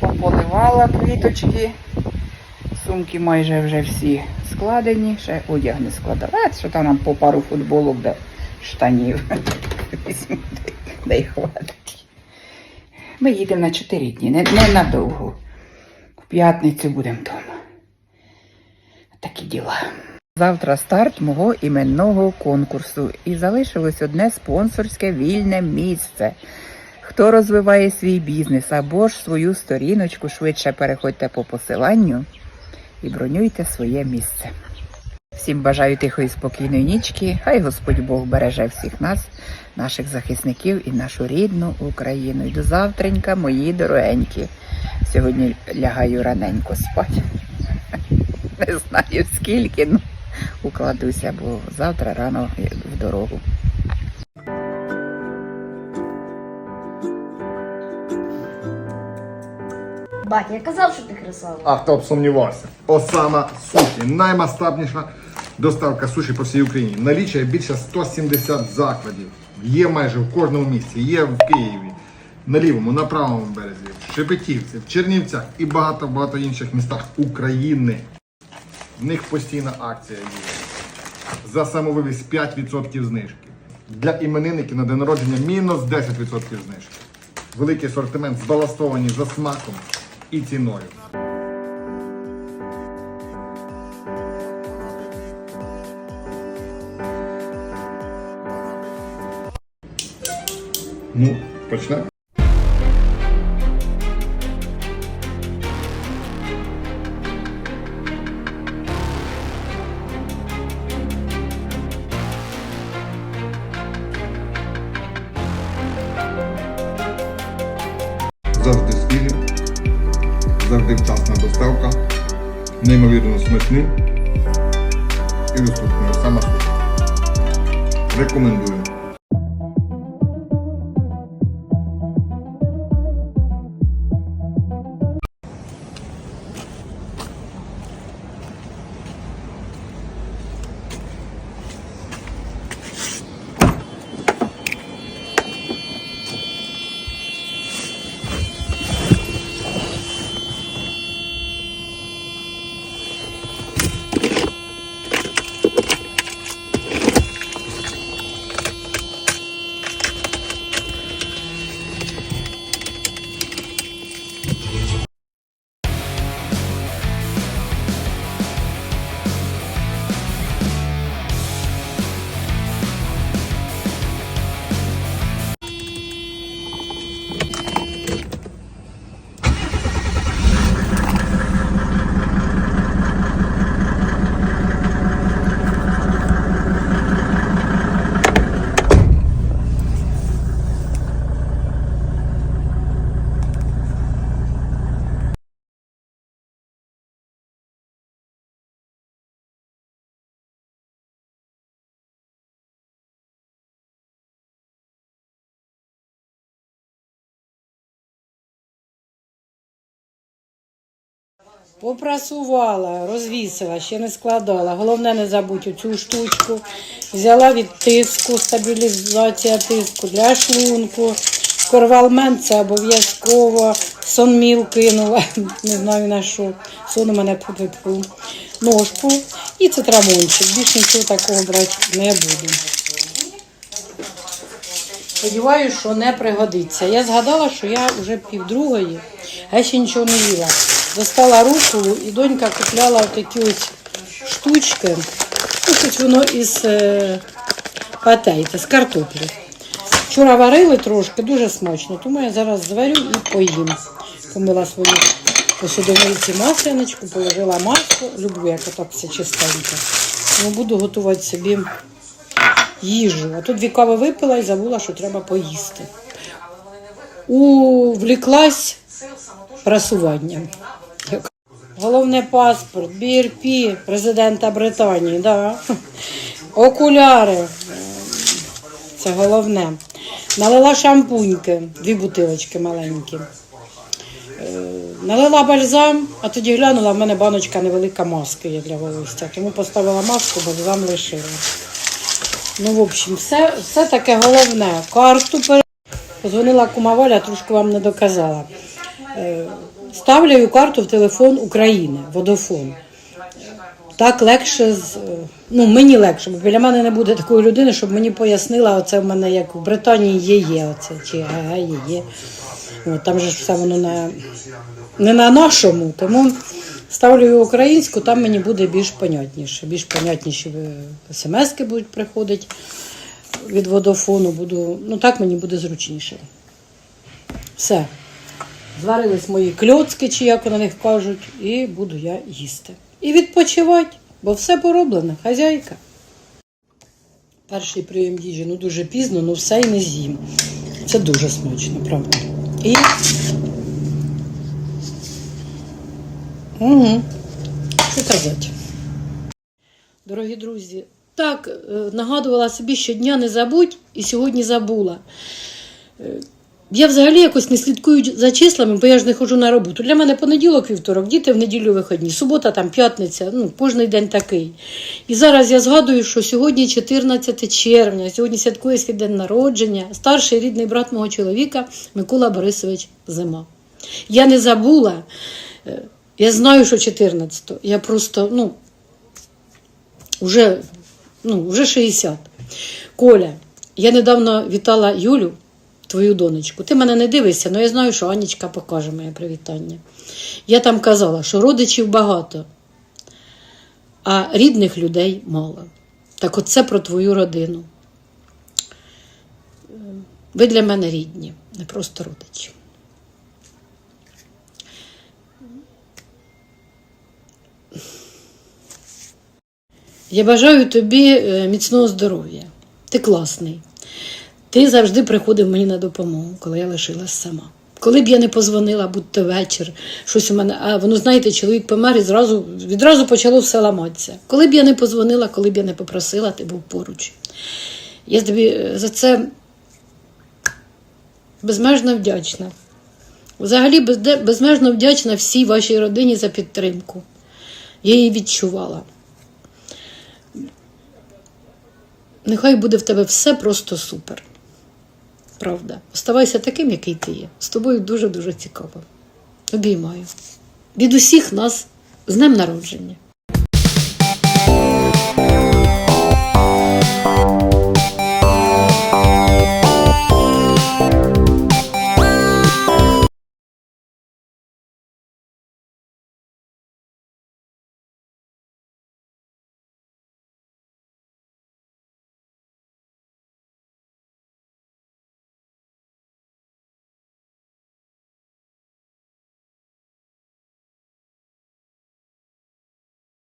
Пополивала квіточки. Сумки майже вже всі складені. Ще одяг не складала. Що там нам по пару футболок до штанів. Да й хватить. Ми їдемо на 4 дні, не, не надовго. В п'ятницю будемо вдома. Такі діла. Завтра старт мого іменного конкурсу. І залишилось одне спонсорське вільне місце. Хто розвиває свій бізнес або ж свою сторіночку, швидше переходьте по посиланню і бронюйте своє місце. Всім бажаю тихої спокійної нічки. Хай Господь Бог береже всіх нас, наших захисників і нашу рідну Україну. І до завтренька, мої дорогенькі. Сьогодні лягаю раненько спати. Не знаю скільки, ну укладуся, бо завтра рано в дорогу. Бать, я казав, що ти красава. А хто б сумнівався? Осама Суші. Наймасштабніша доставка суші по всій Україні. Налічує більше 170 закладів. Є майже в кожному місті. Є в Києві, на лівому, на правому березі, в Шепетівці, в Чернівцях і багато-багато інших містах України. В них постійна акція є. За самовивіз 5% знижки. Для іменинників на день народження мінус 10% знижки. Великий асортимент збалансовані за смаком і ціною. Ну, почнемо. Вчасна доставка, неймовірно смачний і доступний. сама. Рекомендую. Попрасувала, розвісила, ще не складала. Головне не забудь оцю штучку. Взяла від тиску, стабілізація тиску для шлунку. Корвалмент це обов'язково. Сонміл кинула, не знаю на що. Сон у мене пу Ножку і цитрамончик. Більше нічого такого брати не буду. Сподіваюся, що не пригодиться. Я згадала, що я вже півдругої, а ще нічого не їла. Достала руку і донька купляла такі ось штучки. Ну, щось воно із е, патейта, з картоплі. Вчора варили трошки, дуже смачно, тому я зараз зварю і поїм. Помила свою посудовиці масляничку, положила масло. Люблю, як отак все чистенько. Тому буду готувати собі їжу. А тут дві кави випила і забула, що треба поїсти. Увліклась прасуванням. Головне паспорт, BRP президента Британії, да. окуляри. Це головне. Налила шампуньки, дві бутилочки маленькі. Е, Налила бальзам, а тоді глянула, в мене баночка невелика маски є для волосся. Тому поставила маску, бальзам лишила. Ну, в общем, все, все таке головне. Карту пере... Позвонила кума Валя, трошки вам не доказала. Е, ставляю карту в телефон України, водофон. Так легше з. е, Ну, мені легше, бо біля мене не буде такої людини, щоб мені пояснила, оце в мене як в Британії є є, оце чи ага, є є. От, там же ж все воно на, не на нашому, тому ставлю українську, там мені буде більш понятніше. Більш понятніші смски будуть приходити від водофону. Буду, ну так мені буде зручніше. Все. Зварились мої кльоцки, чи як на них кажуть, і буду я їсти. І відпочивати, бо все пороблено, хазяйка. Перший прийом їжі, ну дуже пізно, ну все і не з'їм. Це дуже смачно, правда. І. Угу. Що казати? Дорогі друзі, так, е, нагадувала собі щодня не забудь, і сьогодні забула. Я взагалі якось не слідкую за числами, бо я ж не ходжу на роботу. Для мене понеділок, вівторок, діти в неділю виходні, субота, там п'ятниця, ну, кожен день такий. І зараз я згадую, що сьогодні 14 червня, сьогодні святкує свій день народження, старший рідний брат мого чоловіка Микола Борисович Зима. Я не забула, е, я знаю, що 14 Я просто, ну, вже, ну, вже 60. Коля, я недавно вітала Юлю, твою донечку. Ти мене не дивишся, але я знаю, що Анічка покаже моє привітання. Я там казала, що родичів багато, а рідних людей мало. Так от це про твою родину. Ви для мене рідні, не просто родичі. Я бажаю тобі е, міцного здоров'я. Ти класний. Ти завжди приходив мені на допомогу, коли я лишилась сама. Коли б я не позвонила, будь то вечір, щось у мене, а воно, знаєте, чоловік помер і зразу, відразу почало все ламатися. Коли б я не позвонила, коли б я не попросила, ти був поруч. Я тобі е, за це безмежно вдячна. Взагалі безмежно вдячна всій вашій родині за підтримку. Я її відчувала. Нехай буде в тебе все просто супер. Правда. Оставайся таким, який ти є. З тобою дуже-дуже цікаво. Обіймаю. Від усіх нас з днем народження.